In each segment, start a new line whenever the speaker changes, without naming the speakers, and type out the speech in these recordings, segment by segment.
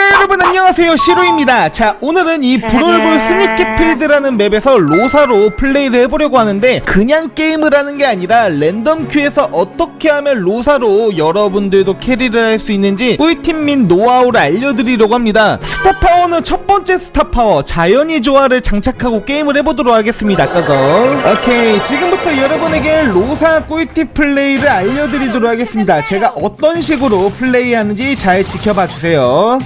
자 여러분 안녕하세요. 시로입니다. 자 오늘은 이 브롤볼 스니키필드라는 맵에서 로사로 플레이를 해보려고 하는데 그냥 게임을 하는 게 아니라 랜덤 큐에서 어떻게 하면 로사로 여러분들도 캐리를 할 수 있는지 꿀팁 및 노하우를 알려드리려고 합니다. 스타파워는 첫 번째 스타파워 자연의 조화를 장착하고 게임을 해보도록 하겠습니다. 까고. 오케이. 지금부터 여러분에게 로사 꿀팁 플레이를 알려드리도록 하겠습니다. 제가 어떤 식으로 플레이하는지 잘 지켜봐 주세요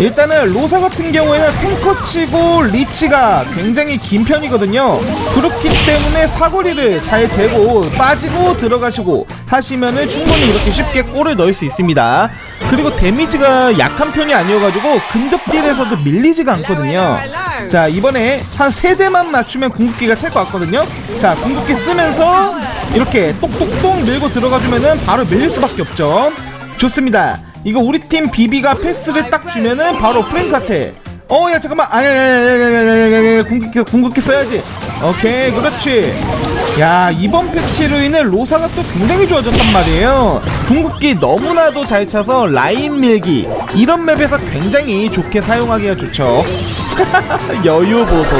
일단은 로사 같은 경우에는 탱커 치고 리치가 굉장히 긴 편이거든요. 그렇기 때문에 사거리를 잘 재고 빠지고 들어가시고 하시면은 충분히 이렇게 쉽게 골을 넣을 수 있습니다. 그리고 데미지가 약한 편이 아니어가지고 근접 딜에서도 밀리지가 않거든요. 자 이번에 한 세 대만 맞추면 궁극기가 찰 것 같거든요. 자 궁극기 쓰면서 이렇게 똑똑똑 밀고 들어가주면은 바로 밀릴 수밖에 없죠. 좋습니다. 이거 우리 팀 비비가 패스를 딱 주면은 바로 프랭크한테 어 야 잠깐만. 아니 아니 아니 아니 아니 아니 궁극기 궁극기 써야지. 오케이 그렇지 야 이번 패치로 인해 로사가 또 굉장히 좋아졌단 말이에요. 궁극기 너무나도 잘 차서 라인 밀기. 이런 맵에서 굉장히 좋게 사용하기가 좋죠. 여유 보소.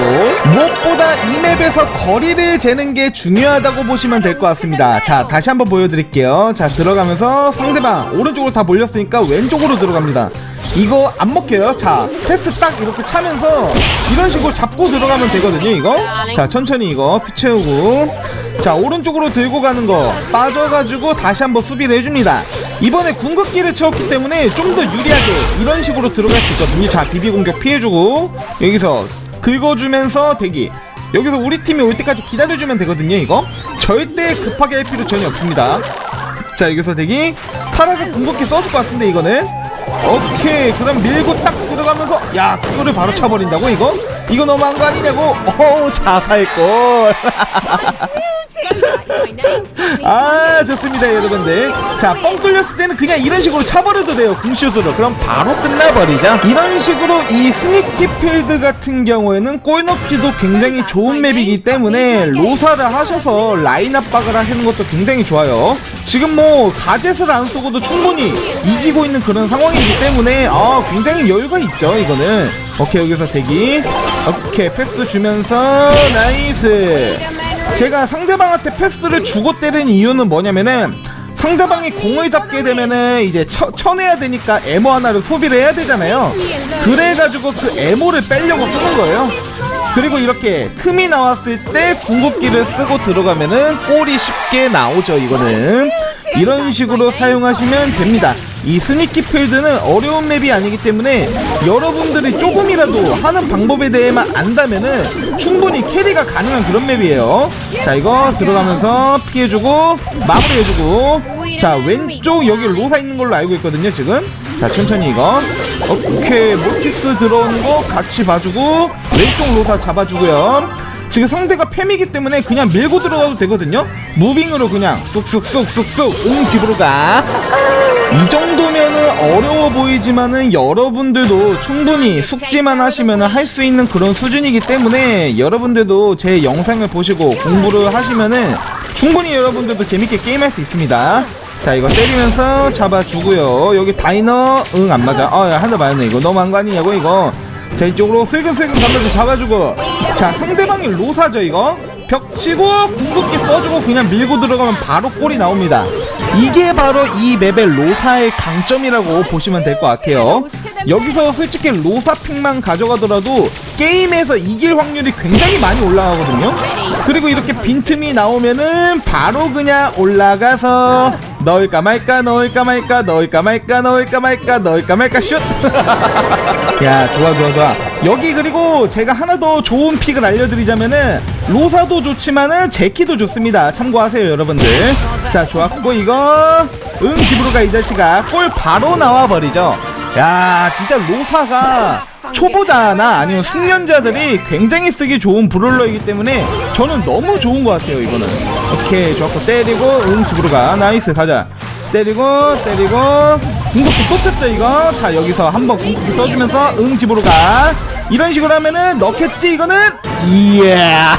무엇보다 이 맵에서 거리를 재는 게 중요하다고 보시면 될 것 같습니다. 자 다시 한번 보여드릴게요. 자 들어가면서 상대방 오른쪽으로 다 몰렸으니까 왼쪽으로 들어갑니다 이거 안 먹혀요. 자 패스 딱 이렇게 차면서 이런 식으로 잡고 들어가면 되거든요 이거. 자 천천히 이거 피 채우고. 자 오른쪽으로 들고 가는 거 빠져가지고 다시 한번 수비를 해줍니다. 이번에 궁극기를 채웠기 때문에 좀 더 유리하게 이런 식으로 들어갈 수 있거든요. 자 비비 공격 피해주고 여기서 긁어주면서 대기. 여기서 우리 팀이 올 때까지 기다려주면 되거든요 이거. 절대 급하게 할 필요 전혀 없습니다. 자 여기서 대기. 타락을 궁극기 써줄 것 같은데 이거는 오케이. 그럼 밀고 딱 들어가면서 야 그거를 바로 차버린다고 이거? 이거 너무한 거 아니냐고. 어우 자살골 아 좋습니다 여러분들. 자뻥 뚫렸을 때는 그냥 이런 식으로 차버려도 돼요 궁슛으로. 그럼 바로 끝나버리죠. 이런 식으로 이 스니키 필드 같은 경우에는 골 넣기도 굉장히 좋은 맵이기 때문에 로사를 하셔서 라인 압박을 하시는 것도 굉장히 좋아요. 지금 뭐 가젯을 안 쓰고도 충분히 이기고 있는 그런 상황이기 때문에 아 굉장히 여유가 있죠 이거는. 오케이 여기서 대기. 오케이 패스 주면서 나이스 제가 상대방한테 패스를 주고 때린 이유는 뭐냐면은 상대방이 공을 잡게 되면은 이제 쳐, 쳐내야 되니까 에모 하나를 소비를 해야 되잖아요. 그래가지고 그 에모를 빼려고 쓰는 거예요. 그리고 이렇게 틈이 나왔을 때 궁극기를 쓰고 들어가면은 골이 쉽게 나오죠. 이거는 이런 식으로 사용하시면 됩니다. 이 스니키 필드는 어려운 맵이 아니기 때문에 여러분들이 조금이라도 하는 방법에 대해만 안다면은 충분히 캐리가 가능한 그런 맵이에요. 자 이거 들어가면서 피해주고 마무리해주고 자 왼쪽 여기 로사 있는 걸로 알고 있거든요 지금. 자 천천히 이거 오케이 모티스 들어오는 거 같이 봐주고 왼쪽 로사 잡아주고요. 지금 상대가 팸이기 때문에 그냥 밀고 들어가도 되거든요. 무빙으로 그냥 쑥쑥쑥쑥쑥 응 집으로 가. 이 정도면은 어려워 보이지만은 여러분들도 충분히 숙지만 하시면은 할 수 있는 그런 수준이기 때문에 여러분들도 제 영상을 보시고 공부를 하시면은 충분히 여러분들도 재밌게 게임할 수 있습니다. 자 이거 때리면서 잡아주고요. 여기 다이너 응 안 맞아. 아한대 맞네 이거 너무한 거 아니냐고 이거. 자 이쪽으로 슬금슬금 가면서 잡아주고. 자 상대방이 로사죠 이거? 벽 치고 궁극기 써주고 그냥 밀고 들어가면 바로 골이 나옵니다. 이게 바로 이 맵의 로사의 강점이라고 보시면 될 것 같아요. 여기서 솔직히 로사 픽만 가져가더라도 게임에서 이길 확률이 굉장히 많이 올라가거든요. 그리고 이렇게 빈틈이 나오면은 바로 그냥 올라가서 넣을까 말까 넣을까 말까 넣을까 말까 넣을까 말까 넣을까 말까 슛! 야 좋아 좋아 좋아. 여기 그리고 제가 하나 더 좋은 픽을 알려드리자면은 로사도 좋지만은 제키도 좋습니다. 참고하세요 여러분들. 자 좋았고 이거. 응 집으로 가 이 자식아. 골 바로 나와버리죠 야 진짜 로사가 초보자나 아니면 숙련자들이 굉장히 쓰기 좋은 브롤러이기 때문에 저는 너무 좋은 것 같아요 이거는. 오케이 좋았고 때리고 응 집으로 가. 나이스 가자. 때리고 때리고. 궁극기 또 쳤죠 이거? 자 여기서 한번 궁극기 써주면서 응 집으로 가. 이런 식으로 하면은 넣겠지 이거는? 이야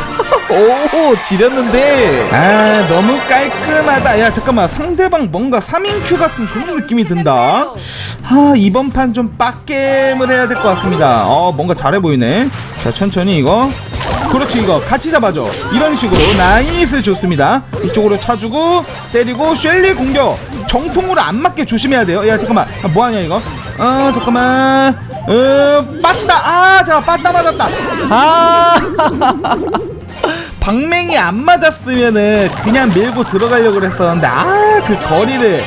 오 지렸는데. 아 너무 깔끔하다. 야 잠깐만. 상대방 뭔가 3인큐 같은 그런 느낌이 든다. 아 이번 판 좀 빡겜을 해야 될 것 같습니다. 어 뭔가 잘해 보이네. 자 천천히 이거. 그렇지 이거. 같이 잡아줘. 이런 식으로 나이스 좋습니다. 이쪽으로 차주고 때리고 쉘리 공격. 정통으로 안 맞게 조심해야 돼요. 야 잠깐만. 아, 뭐하냐 이거? 어 잠깐만. 어 빠따. 아 잠깐 빠따 맞았다. 아 방맹이 안 맞았으면은 그냥 밀고 들어가려고 그랬었는데 아 그 거리를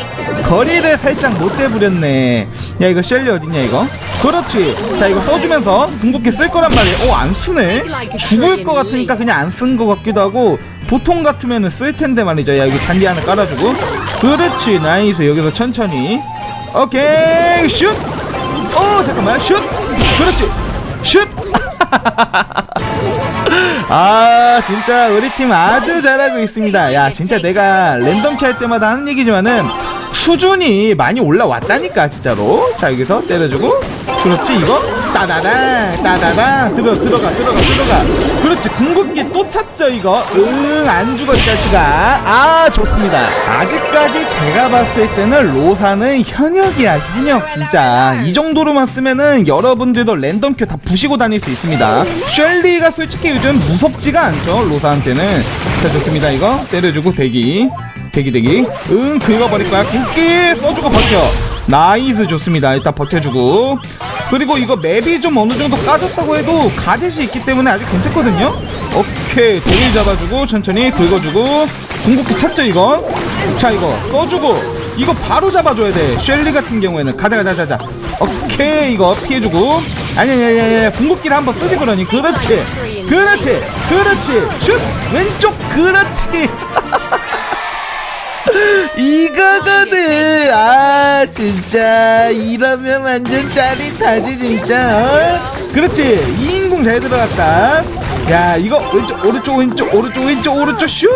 거리를 살짝 못 재부렸네. 야 이거 셸리 어딨냐 이거? 그렇지. 자 이거 써주면서 궁극기 쓸 거란 말이야. 어안 쓰네. 죽을 거 같으니까 그냥 안 쓴 거 같기도 하고 보통 같으면은 쓸 텐데 말이죠. 야 이거 잔디 하나 깔아주고. 그렇지. 나이스. 여기서 천천히. 오케이. 슛 어 잠깐만. 슛. 그렇지 슛! 아 진짜 우리 팀 아주 잘하고 있습니다. 야 진짜 내가 랜덤 킬할 때마다 하는 얘기지만은 수준이 많이 올라왔다니까 진짜로. 자 여기서 때려주고. 그렇지 이거 따다당 따다당 들어 들어가 들어가 들어가. 그렇지 궁극기 또 찼죠 이거. 응안 죽어 이 자식아 아 좋습니다. 아직까지 제가 봤을 때는 로사는 현역이야 현역 진짜. 이 정도로만 쓰면은 여러분들도 랜덤 큐 다 부시고 다닐 수 있습니다. 쉘리가 솔직히 요즘 무섭지가 않죠 로사한테는. 자 좋습니다 이거. 때려주고 대기. 대기 대기. 응 긁어버릴 거야. 굵게 써주고 버텨. 나이스 좋습니다. 일단 버텨주고 그리고 이거 맵이 좀 어느 정도 까졌다고 해도 가젯이 있기 때문에 아주 괜찮거든요. 오케이. 대기 잡아주고 천천히 긁어주고 궁극기 찾죠 이거? 자 이거 써주고 이거 바로 잡아줘야 돼. 쉘리 같은 경우에는. 가자 가자 가자. 오케이. 이거 피해주고. 아니 아니 아니 아니. 궁극기를 한번 쓰지 그러니. 그렇지. 그렇지. 그렇지. 슛! 왼쪽 그렇지 이거거든. 아 진짜. 이러면 완전 짜릿하지 진짜. 어? 그렇지. 2인공 잘 들어갔다. 야 이거 왼쪽 오른쪽 왼쪽 오른쪽 왼쪽 오른쪽 슛!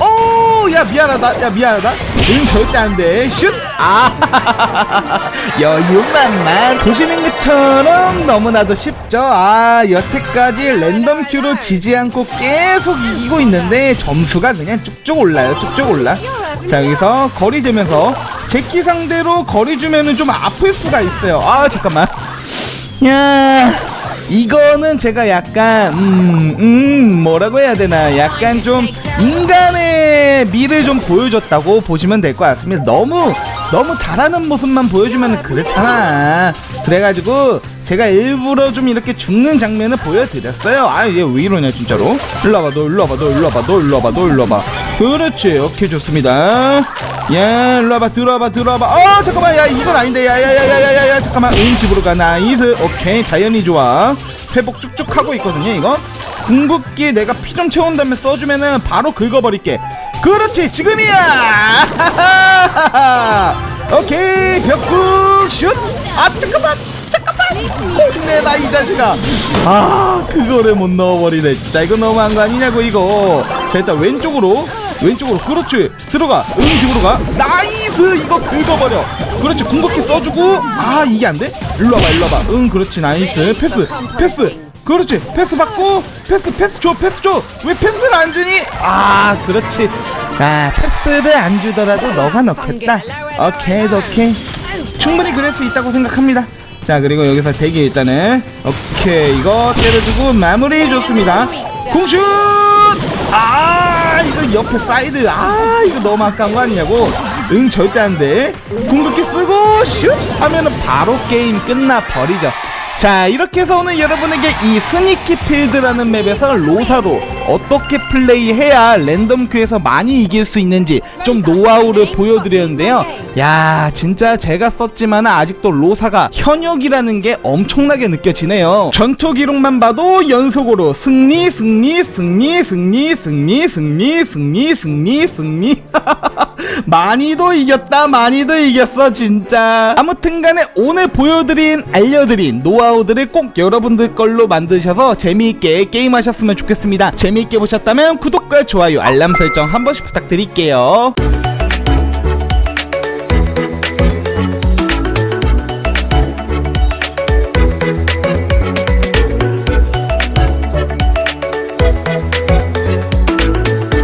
오, 야 미안하다. 야 미안하다. 응 절대 안 돼. 슛. 아, 여유만만 보시는 것처럼 너무나도 쉽죠. 아, 여태까지 랜덤 큐로 지지 않고 계속 이기고 있는데 점수가 그냥 쭉쭉 올라요. 쭉쭉 올라. 자 여기서 거리 재면서 제키 상대로 거리 주면은 좀 아플 수가 있어요. 아 잠깐만. 야. 이거는 제가 약간 음, 음 뭐라고 해야 되나? 약간 좀 인간의 미를 좀 보여줬다고 보시면 될 것 같습니다. 너무 너무 잘하는 모습만 보여주면 그렇잖아. 그래가지고 제가 일부러 좀 이렇게 죽는 장면을 보여드렸어요. 아 얘 왜 이러냐 진짜로? 일로 와봐 너 일로 와봐 너 일로 와봐 너 일로 와봐 너 일로 와봐 그렇지. 오케이 좋습니다. 야 일로 와봐 들어와봐 들어와봐. 어 잠깐만. 야 이건 아닌데. 야야야야야야 잠깐만. 응 집으로 가. 나이스. 오케이. 자연이 좋아. 회복 쭉쭉 하고 있거든요 이거. 궁극기 내가 피 좀 채운 다음에 써주면은 바로 긁어버릴게. 그렇지. 지금이야. 오케이. 벽국 슛아 잠깐만. 혼내다 이 자식아. 아 그거를 못 넣어버리네. 진짜 이거 너무한 거 아니냐고 이거. 자 일단 왼쪽으로 왼쪽으로 그렇지. 들어가. 응 집으로 가. 나이스! 이거 긁어버려. 그렇지 궁극기 써주고. 아 이게 안 돼? 일로 와봐 일로 와봐. 응 그렇지. 나이스. 패스 패스. 그렇지. 패스 받고 패스 패스 줘 패스 줘 왜 패스를 안 주니? 아 그렇지. 아 패스를 안 주더라도 너가 넣겠다. 오케이 오케이. 충분히 그럴 수 있다고 생각합니다. 자 그리고 여기서 대기 일단은. 오케이 이거 때려주고 마무리. 좋습니다. 공슛 아 이거 옆에 사이드. 아 이거 너무 아까운 거 아니냐고. 응 절대 안돼. 궁극기 쓰고 슛! 하면은 바로 게임 끝나 버리죠. 자 이렇게 해서 오늘 여러분에게 이 스니키 필드라는 맵에서 로사로 어떻게 플레이해야 랜덤 큐에서 많이 이길 수 있는지 좀 노하우를 보여드렸는데요. 야 진짜 제가 썼지만 아직도 로사가 현역이라는 게 엄청나게 느껴지네요. 전투 기록만 봐도 연속으로 승리 승리 승리 승리 승리 승리 승리 승리 승리. 많이도 이겼다 많이도 이겼어 진짜. 아무튼간에 오늘 보여드린 알려드린 노하우들을 꼭 여러분들 걸로 만드셔서 재미있게 게임하셨으면 좋겠습니다 재미있게 보셨다면 구독과 좋아요 알람 설정 한 번씩 부탁드릴게요